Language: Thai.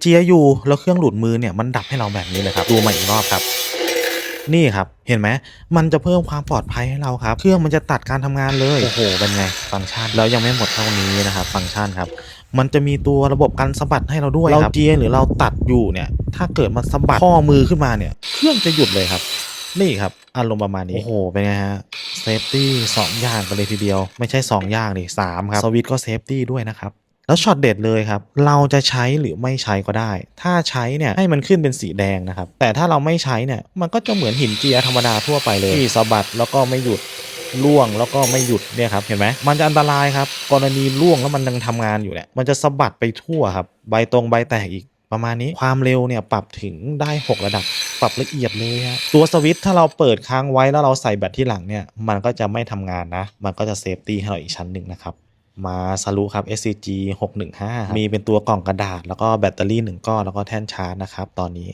เจียๆอยู่แล้วเครื่องหลุดมือเนี่ยมันดับให้เราแบบนี้เลยครับดูมาอีกรอบครับ นี่ครับเห็นไหมมันจะเพิ่มความปลอดภัยให้เราครับ เครื่องมันจะตัดการทำงานเลยโอ้โหเป็นไงฟังก์ชันแล้วยังไม่หมดเท่านี้นะครับฟังก์ชันครับ มันจะมีตัวระบบกันสะบัดให้เราด้วยเราเจียหรือเราตัดอยู่เนี่ยถ้าเกิดมันสะบัดข้อมือขึ้นมาเนี่ย เครื่องจะหยุดเลยครับนี่ครับอารมณ์ประมาณนี้ โอ้โห เป็นไงฮะเซฟตี้สองอย่างกันเลยทีเดียว ไม่ใช่ 2 อย่างดิสามครับ สวิตช์ก็เซฟตี้ด้วยนะครับ แล้วช็อตเด็ดเลยครับ เราจะใช้หรือไม่ใช้ก็ได้ ถ้าใช้เนี่ยให้มันขึ้นเป็นสีแดงนะครับ แต่ถ้าเราไม่ใช้เนี่ย มันก็จะเหมือนหินเจียธรรมดาทั่วไปเลย ที่สะบัดแล้วก็ไม่หยุดล่วงแล้วก็ไม่หยุดเนี่ยครับเห็นไหมมันจะอันตรายครับ กรณีล่วงแล้วมันยังทำงานอยู่เนี่ยมันจะสะบัดไปทั่วครับ ใบตรงใบแตกอีกประมาณนี้ความเร็วเนี่ยปรับถึงได้ 6 ระดับ ปรับละเอียดเลยฮะตัวสวิตช์ถ้าเราเปิดค้างไว้แล้วเราใส่แบตที่หลังเนี่ยมันก็จะไม่ทำงานนะ มันก็จะเซฟตี้ให้เราอีกชั้นหนึ่งนะครับ มาสรุครับ SCG 615มีเป็นตัวกล่องกระดาษ แล้วก็แบตเตอรี่ 1 ก้อน แล้วก็แท่นชาร์จนะครับ ตอนนี้